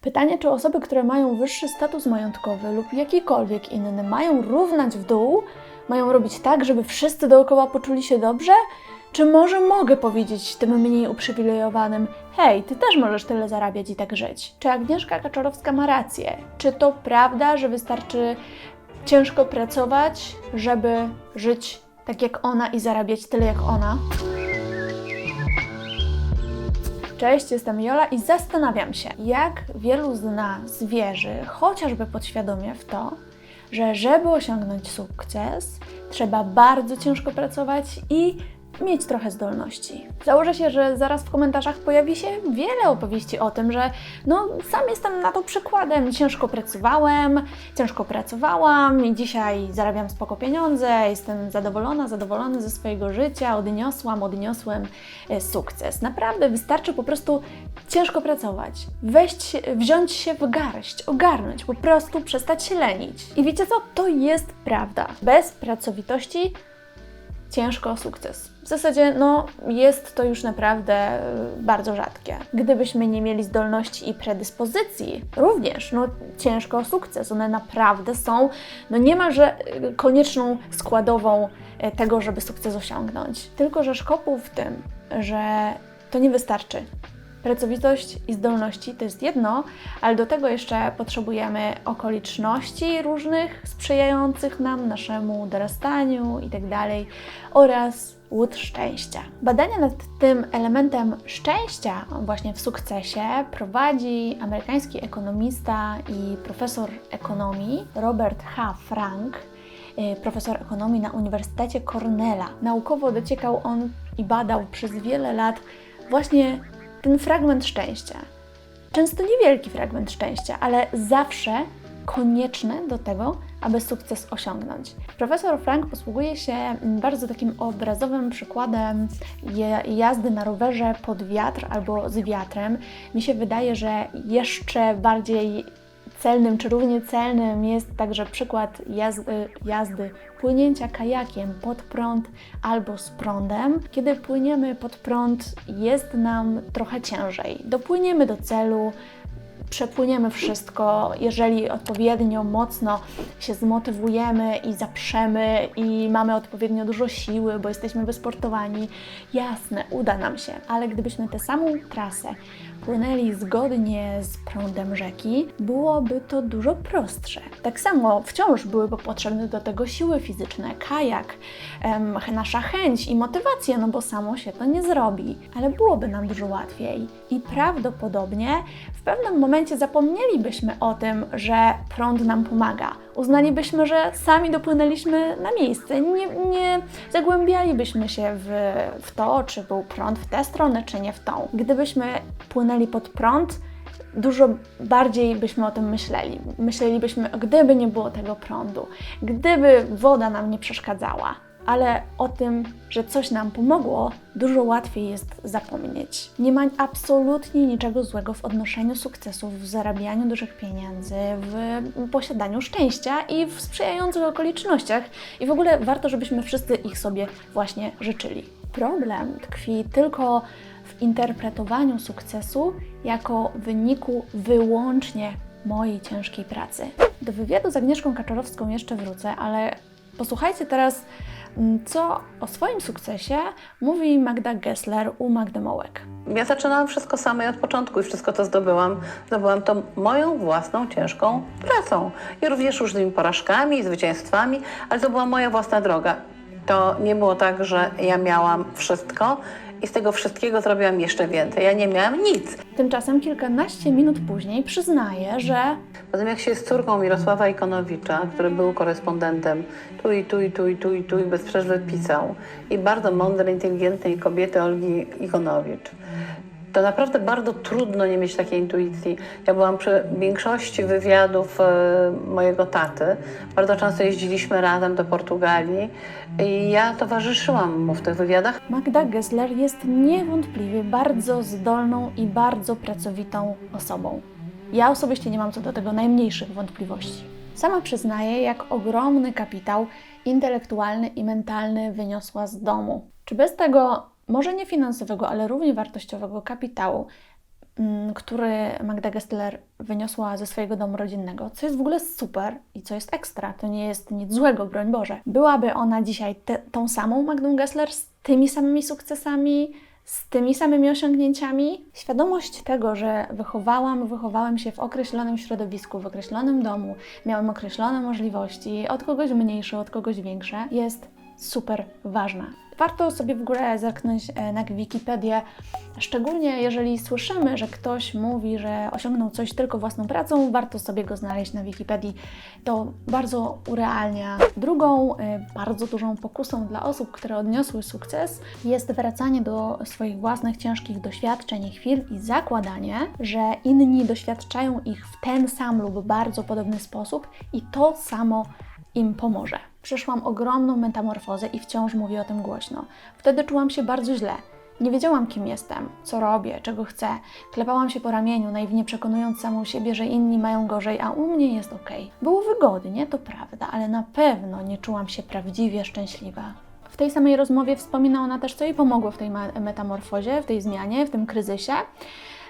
Pytanie, czy osoby, które mają wyższy status majątkowy lub jakikolwiek inny, mają równać w dół, mają robić tak, żeby wszyscy dookoła poczuli się dobrze? Czy może mogę powiedzieć tym mniej uprzywilejowanym, hej, ty też możesz tyle zarabiać i tak żyć? Czy Agnieszka Kaczorowska ma rację? Czy to prawda, że wystarczy ciężko pracować, żeby żyć tak jak ona i zarabiać tyle jak ona? Cześć, jestem Jola i zastanawiam się, jak wielu z nas wierzy, chociażby podświadomie w to, że żeby osiągnąć sukces, trzeba bardzo ciężko pracować i mieć trochę zdolności. Założę się, że zaraz w komentarzach pojawi się wiele opowieści o tym, że no sam jestem na to przykładem. Ciężko pracowałem, ciężko pracowałam i dzisiaj zarabiam spoko pieniądze, jestem zadowolona, zadowolony ze swojego życia, odniosłam, odniosłem e, sukces. Naprawdę wystarczy po prostu ciężko pracować, wejść, wziąć się w garść, ogarnąć, po prostu przestać się lenić. I wiecie co? To jest prawda. Bez pracowitości ciężko o sukces. W zasadzie, no, jest to już naprawdę y, bardzo rzadkie. Gdybyśmy nie mieli zdolności i predyspozycji, również, no, ciężko o sukces. One naprawdę są, no, niemalże y, konieczną składową y, tego, żeby sukces osiągnąć. Tylko, że szkopuł w tym, że to nie wystarczy. Pracowitość i zdolności to jest jedno, ale do tego jeszcze potrzebujemy okoliczności różnych sprzyjających nam, naszemu dorastaniu itd. oraz łód szczęścia. Badania nad tym elementem szczęścia właśnie w sukcesie prowadzi amerykański ekonomista i profesor ekonomii Robert H. Frank, y, profesor ekonomii na Uniwersytecie Cornella. Naukowo dociekał on i badał przez wiele lat właśnie ten fragment szczęścia. Często niewielki fragment szczęścia, ale zawsze konieczny do tego, aby sukces osiągnąć. Profesor Frank posługuje się mm, bardzo takim obrazowym przykładem jazdy na rowerze pod wiatr albo z wiatrem. Mi się wydaje, że jeszcze bardziej celnym czy równie celnym jest także przykład jazdy, jazdy płynięcia kajakiem pod prąd albo z prądem. Kiedy płyniemy pod prąd, jest nam trochę ciężej. Dopłyniemy do celu, przepłyniemy wszystko, jeżeli odpowiednio mocno się zmotywujemy i zaprzemy i mamy odpowiednio dużo siły, bo jesteśmy wysportowani, jasne, uda nam się, ale gdybyśmy tę samą trasę płynęli zgodnie z prądem rzeki, byłoby to dużo prostsze. Tak samo wciąż byłyby potrzebne do tego siły fizyczne, kajak, em, nasza chęć i motywacja, no bo samo się to nie zrobi, ale byłoby nam dużo łatwiej. I prawdopodobnie w pewnym momencie zapomnielibyśmy o tym, że prąd nam pomaga. Uznalibyśmy, że sami dopłynęliśmy na miejsce. Nie, nie zagłębialibyśmy się w, w to, czy był prąd w tę stronę, czy nie w tą. Gdybyśmy płynęli pod prąd, dużo bardziej byśmy o tym myśleli. Myślelibyśmy, gdyby nie było tego prądu, gdyby woda nam nie przeszkadzała ale o tym, że coś nam pomogło, dużo łatwiej jest zapomnieć. Nie ma absolutnie niczego złego w odnoszeniu sukcesów, w zarabianiu dużych pieniędzy, w posiadaniu szczęścia i w sprzyjających okolicznościach. I w ogóle warto, żebyśmy wszyscy ich sobie właśnie życzyli. Problem tkwi tylko interpretowaniu sukcesu jako wyniku wyłącznie mojej ciężkiej pracy. Do wywiadu z Agnieszką Kaczorowską jeszcze wrócę, ale posłuchajcie teraz Mm, co o swoim sukcesie mówi Magda Gessler u Magdy Mołek. Ja zaczynałam wszystko sama i od początku i wszystko to zdobyłam. Zdobyłam to moją własną ciężką pracą i również różnymi porażkami, zwycięstwami, ale to była moja własna droga. To nie było tak, że ja miałam wszystko i z tego wszystkiego zrobiłam jeszcze więcej. Ja nie miałam nic. Tymczasem kilkanaście minut później przyznaje, że Potem jak się z córką Mirosława Ikonowicza, który był korespondentem, tu i tu i tu i tu i tu i bez przerwy pisał. I bardzo mądrej, inteligentnej kobiety Olgi Ikonowicz to naprawdę bardzo trudno nie mieć takiej intuicji. Ja byłam przy większości wywiadów e, mojego taty. Bardzo często jeździliśmy razem do Portugalii i ja towarzyszyłam mu w tych wywiadach. Magda Gessler jest niewątpliwie bardzo zdolną i bardzo pracowitą osobą. Ja osobiście nie mam co do tego najmniejszych wątpliwości. Sama przyznaje, jak ogromny kapitał intelektualny i mentalny wyniosła z domu. Czy bez tego może nie finansowego, ale równie wartościowego kapitału, mm, który Magda Gessler wyniosła ze swojego domu rodzinnego, co jest w ogóle super i co jest ekstra, to nie jest nic złego, broń Boże. Byłaby ona dzisiaj te, tą samą Magdą Gessler z tymi samymi sukcesami, z tymi samymi osiągnięciami. Świadomość tego, że wychowałam, wychowałem się w określonym środowisku, w określonym domu, miałem określone możliwości, od kogoś mniejsze, od kogoś większe, jest super ważna. Warto sobie w ogóle zerknąć e, na Wikipedię, szczególnie jeżeli słyszymy, że ktoś mówi, że osiągnął coś tylko własną pracą, warto sobie go znaleźć na Wikipedii. To bardzo urealnia. Drugą e, bardzo dużą pokusą dla osób, które odniosły sukces, jest wracanie do swoich własnych ciężkich doświadczeń i chwil i zakładanie, że inni doświadczają ich w ten sam lub bardzo podobny sposób i to samo im pomoże. Przeszłam ogromną metamorfozę i wciąż mówię o tym głośno. Wtedy czułam się bardzo źle. Nie wiedziałam, kim jestem, co robię, czego chcę. Klepałam się po ramieniu, naiwnie przekonując samą siebie, że inni mają gorzej, a u mnie jest ok. Było wygodnie, to prawda, ale na pewno nie czułam się prawdziwie szczęśliwa. W tej samej rozmowie wspomina ona też, co jej pomogło w tej metamorfozie, w tej zmianie, w tym kryzysie.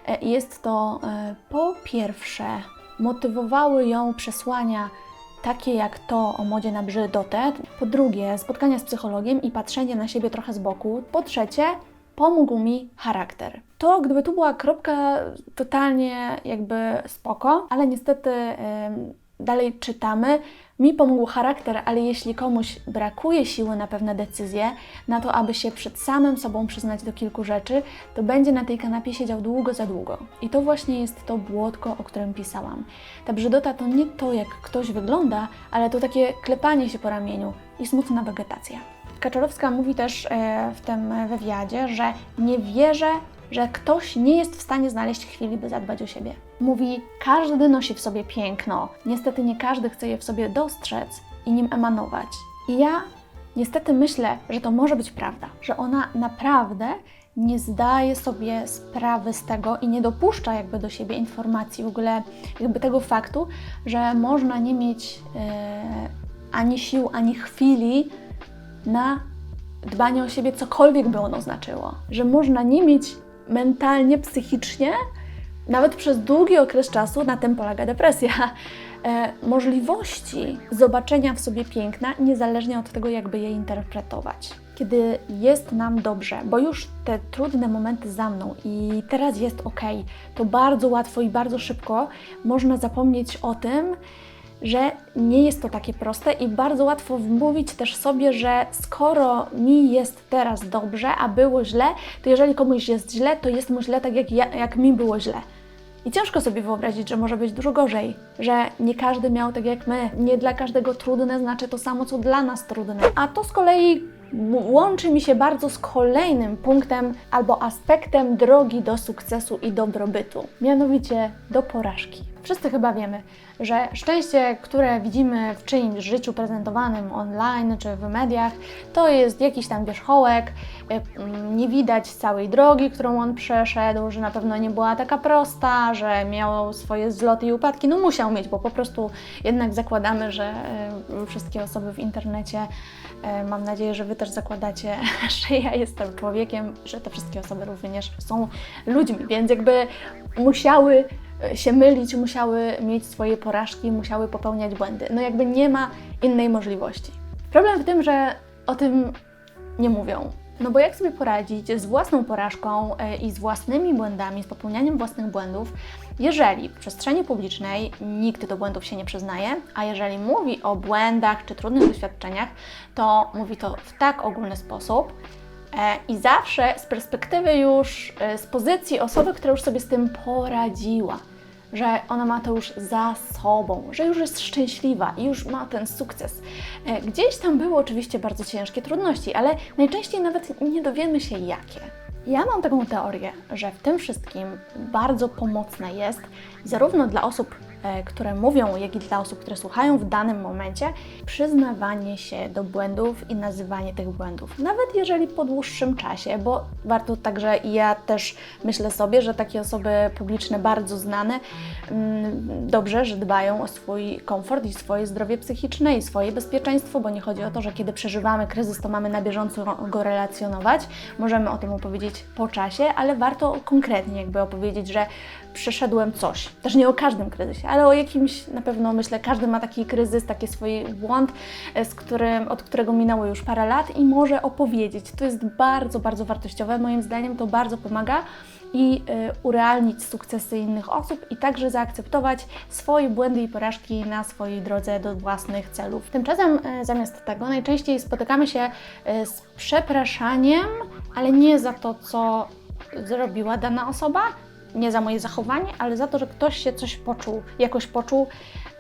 E, Jest to e, po pierwsze, motywowały ją przesłania takie jak to o modzie na brzydotę. Po drugie, spotkania z psychologiem i patrzenie na siebie trochę z boku. Po trzecie, pomógł mi charakter. To gdyby tu była kropka totalnie jakby spoko, ale niestety em, dalej czytamy. Mi pomógł charakter, ale jeśli komuś brakuje siły na pewne decyzje, na to, aby się przed samym sobą przyznać do kilku rzeczy, to będzie na tej kanapie siedział długo za długo. I to właśnie jest to błotko, o którym pisałam. Ta brzydota to nie to, jak ktoś wygląda, ale to takie klepanie się po ramieniu i smutna wegetacja. Kaczorowska mówi też e, w tym wywiadzie, że nie wierzę, że ktoś nie jest w stanie znaleźć chwili, by zadbać o siebie. Mówi, każdy nosi w sobie piękno, niestety nie każdy chce je w sobie dostrzec i nim emanować. I ja niestety myślę, że to może być prawda, że ona naprawdę nie zdaje sobie sprawy z tego i nie dopuszcza jakby do siebie informacji, w ogóle jakby tego faktu, że można nie mieć e, ani sił, ani chwili na dbanie o siebie, cokolwiek by ono znaczyło. Że można nie mieć mentalnie, psychicznie, nawet przez długi okres czasu, na tym polega depresja, e, możliwości zobaczenia w sobie piękna, niezależnie od tego, jakby je interpretować. Kiedy jest nam dobrze, bo już te trudne momenty za mną i teraz jest ok, to bardzo łatwo i bardzo szybko można zapomnieć o tym, że nie jest to takie proste i bardzo łatwo wmówić też sobie, że skoro mi jest teraz dobrze, a było źle, to jeżeli komuś jest źle, to jest mu źle tak jak, ja, jak mi było źle. I ciężko sobie wyobrazić, że może być dużo gorzej, że nie każdy miał tak jak my, nie dla każdego trudne znaczy to samo, co dla nas trudne. A to z kolei łączy mi się bardzo z kolejnym punktem albo aspektem drogi do sukcesu i dobrobytu, mianowicie do porażki. Wszyscy chyba wiemy, że szczęście, które widzimy w czyimś życiu prezentowanym online czy w mediach, to jest jakiś tam wierzchołek, y, mm, nie widać całej drogi, którą on przeszedł, że na pewno nie była taka prosta, że miał swoje zloty i upadki. No musiał mieć, bo po prostu jednak zakładamy, że y, wszystkie osoby w internecie, y, mam nadzieję, że Wy też zakładacie, że ja jestem człowiekiem, że te wszystkie osoby również są ludźmi, więc jakby musiały się mylić, musiały mieć swoje porażki, musiały popełniać błędy. No jakby nie ma innej możliwości. Problem w tym, że o tym nie mówią. No bo jak sobie poradzić z własną porażką e, i z własnymi błędami, z popełnianiem własnych błędów, jeżeli w przestrzeni publicznej nikt do błędów się nie przyznaje, a jeżeli mówi o błędach czy trudnych doświadczeniach, to mówi to w tak ogólny sposób, I zawsze z perspektywy już, e, z pozycji osoby, która już sobie z tym poradziła, że ona ma to już za sobą, że już jest szczęśliwa i już ma ten sukces. E, Gdzieś tam były oczywiście bardzo ciężkie trudności, ale najczęściej nawet nie dowiemy się jakie. Ja mam taką teorię, że w tym wszystkim bardzo pomocne jest zarówno dla osób e, które mówią, jak i dla osób, które słuchają w danym momencie, przyznawanie się do błędów i nazywanie tych błędów. Nawet jeżeli po dłuższym czasie, bo warto także, ja też myślę sobie, że takie osoby publiczne, bardzo znane, mm, dobrze, że dbają o swój komfort i swoje zdrowie psychiczne i swoje bezpieczeństwo, bo nie chodzi o to, że kiedy przeżywamy kryzys, to mamy na bieżąco go relacjonować. Możemy o tym opowiedzieć po czasie, ale warto konkretnie jakby opowiedzieć, że przeszedłem coś. Też nie o każdym kryzysie, ale o jakimś, na pewno myślę, każdy ma taki kryzys, taki swój błąd, e, z którym, od którego minęło już parę lat i może opowiedzieć. To jest bardzo, bardzo wartościowe. Moim zdaniem to bardzo pomaga i y, urealnić sukcesy innych osób i także zaakceptować swoje błędy i porażki na swojej drodze do własnych celów. Tymczasem y, zamiast tego najczęściej spotykamy się z przepraszaniem, ale nie za to, co zrobiła dana osoba, nie za moje zachowanie, ale za to, że ktoś się coś poczuł, jakoś poczuł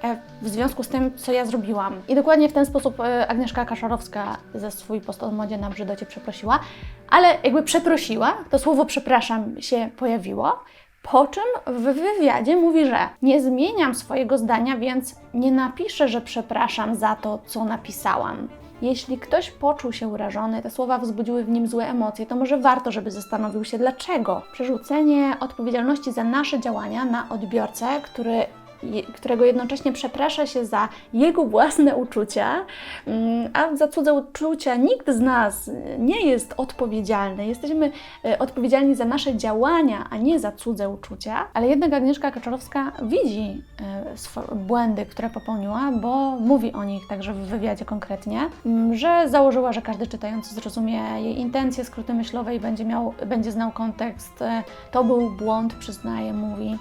e, w związku z tym, co ja zrobiłam. I dokładnie w ten sposób e, Agnieszka Kaszarowska za swój post o modzie na brzydocie przeprosiła, ale jakby przeprosiła, to słowo przepraszam się pojawiło, po czym w wywiadzie mówi, że nie zmieniam swojego zdania, więc nie napiszę, że przepraszam za to, co napisałam. Jeśli ktoś poczuł się urażony, te słowa wzbudziły w nim złe emocje, to może warto, żeby zastanowił się dlaczego. Przerzucenie odpowiedzialności za nasze działania na odbiorcę, który którego jednocześnie przeprasza się za jego własne uczucia, mm, a za cudze uczucia nikt z nas nie jest odpowiedzialny. Jesteśmy e, odpowiedzialni za nasze działania, a nie za cudze uczucia. Ale jednak Agnieszka Kaczorowska widzi e, błędy, które popełniła, bo mówi o nich także w wywiadzie konkretnie, mm, że założyła, że każdy czytający zrozumie jej intencje, skróty myślowe i będzie, miał, będzie znał kontekst. E, To był błąd, przyznaje, mówi.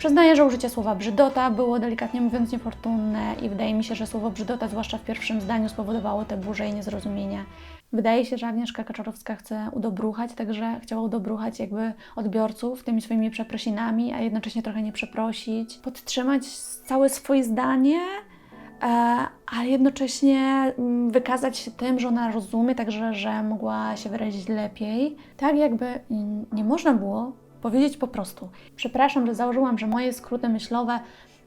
Przyznaję, że użycie słowa brzydota było delikatnie mówiąc niefortunne i wydaje mi się, że słowo brzydota, zwłaszcza w pierwszym zdaniu, spowodowało te burze i niezrozumienia. Wydaje się, że Agnieszka Kaczorowska chce udobruchać, także chciała udobruchać jakby odbiorców tymi swoimi przeprosinami, a jednocześnie trochę nie przeprosić, podtrzymać całe swoje zdanie, e, ale jednocześnie mm, wykazać się tym, że ona rozumie, także że mogła się wyrazić lepiej. Tak jakby nie można było powiedzieć po prostu: Przepraszam, że założyłam, że moje skróty myślowe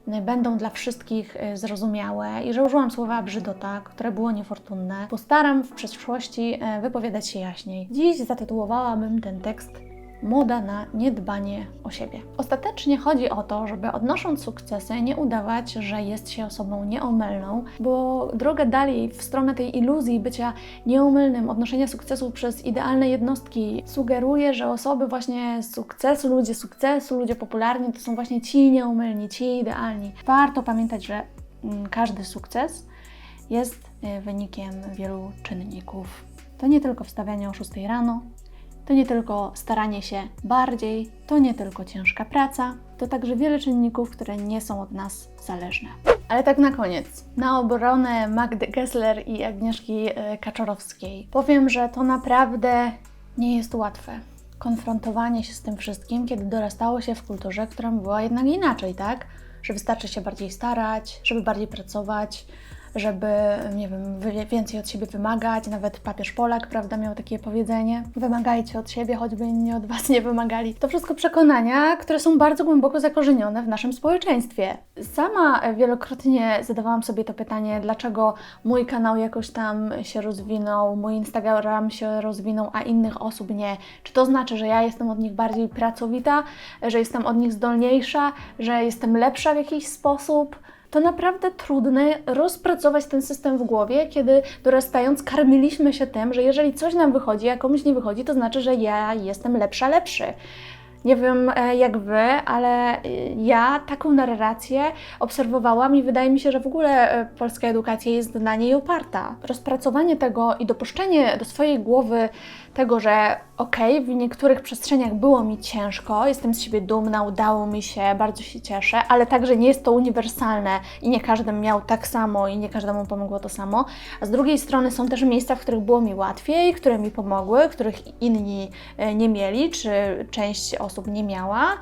y, będą dla wszystkich y, zrozumiałe i że użyłam słowa brzydota, które było niefortunne. Postaram w przyszłości y, wypowiadać się jaśniej. Dziś zatytułowałabym ten tekst Moda na niedbanie o siebie. Ostatecznie chodzi o to, żeby odnosząc sukcesy, nie udawać, że jest się osobą nieomylną, bo droga dalej w stronę tej iluzji bycia nieomylnym, odnoszenia sukcesu przez idealne jednostki sugeruje, że osoby właśnie sukcesu, ludzie sukcesu, ludzie popularni to są właśnie ci nieomylni, ci idealni. Warto pamiętać, że mm, każdy sukces jest y, wynikiem wielu czynników. To nie tylko wstawianie o 6 rano, to nie tylko staranie się bardziej, to nie tylko ciężka praca, to także wiele czynników, które nie są od nas zależne. Ale tak na koniec, na obronę Magdy Gessler i Agnieszki e, Kaczorowskiej powiem, że to naprawdę nie jest łatwe. Konfrontowanie się z tym wszystkim, kiedy dorastało się w kulturze, która była jednak inaczej, tak? Że wystarczy się bardziej starać, żeby bardziej pracować, żeby, nie wiem, więcej od siebie wymagać. Nawet papież Polak, prawda, miał takie powiedzenie: wymagajcie od siebie, choćby inni od was nie wymagali. To wszystko przekonania, które są bardzo głęboko zakorzenione w naszym społeczeństwie. Sama wielokrotnie zadawałam sobie to pytanie, dlaczego mój kanał jakoś tam się rozwinął, mój Instagram się rozwinął, a innych osób nie. Czy to znaczy, że ja jestem od nich bardziej pracowita, że jestem od nich zdolniejsza, że jestem lepsza w jakiś sposób? To naprawdę trudne rozpracować ten system w głowie, kiedy dorastając karmiliśmy się tym, że jeżeli coś nam wychodzi, a komuś nie wychodzi, to znaczy, że ja jestem lepsza, lepszy. Nie wiem e, jak wy, ale e, ja taką narrację obserwowałam i wydaje mi się, że w ogóle e, polska edukacja jest na niej oparta. Rozpracowanie tego i dopuszczenie do swojej głowy tego, że okej, w niektórych przestrzeniach było mi ciężko, jestem z siebie dumna, udało mi się, bardzo się cieszę, ale także nie jest to uniwersalne i nie każdy miał tak samo i nie każdemu pomogło to samo. A z drugiej strony są też miejsca, w których było mi łatwiej, które mi pomogły, których inni nie mieli, czy część osób nie miała.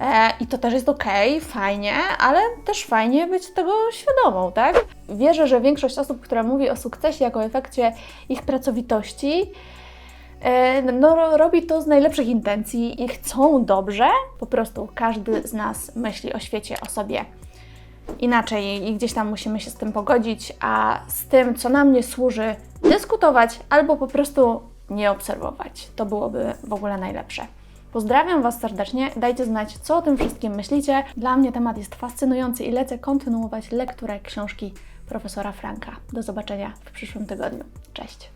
E, I to też jest okej, fajnie, ale też fajnie być tego świadomą, tak? Wierzę, że większość osób, która mówi o sukcesie jako efekcie ich pracowitości, E, no, ro- robi to z najlepszych intencji i chcą dobrze. Po prostu każdy z nas myśli o świecie, o sobie inaczej i gdzieś tam musimy się z tym pogodzić, a z tym, co nam nie służy, dyskutować albo po prostu nie obserwować. To byłoby w ogóle najlepsze. Pozdrawiam Was serdecznie, dajcie znać, co o tym wszystkim myślicie. Dla mnie temat jest fascynujący i lecę kontynuować lekturę książki profesora Franka. Do zobaczenia w przyszłym tygodniu. Cześć!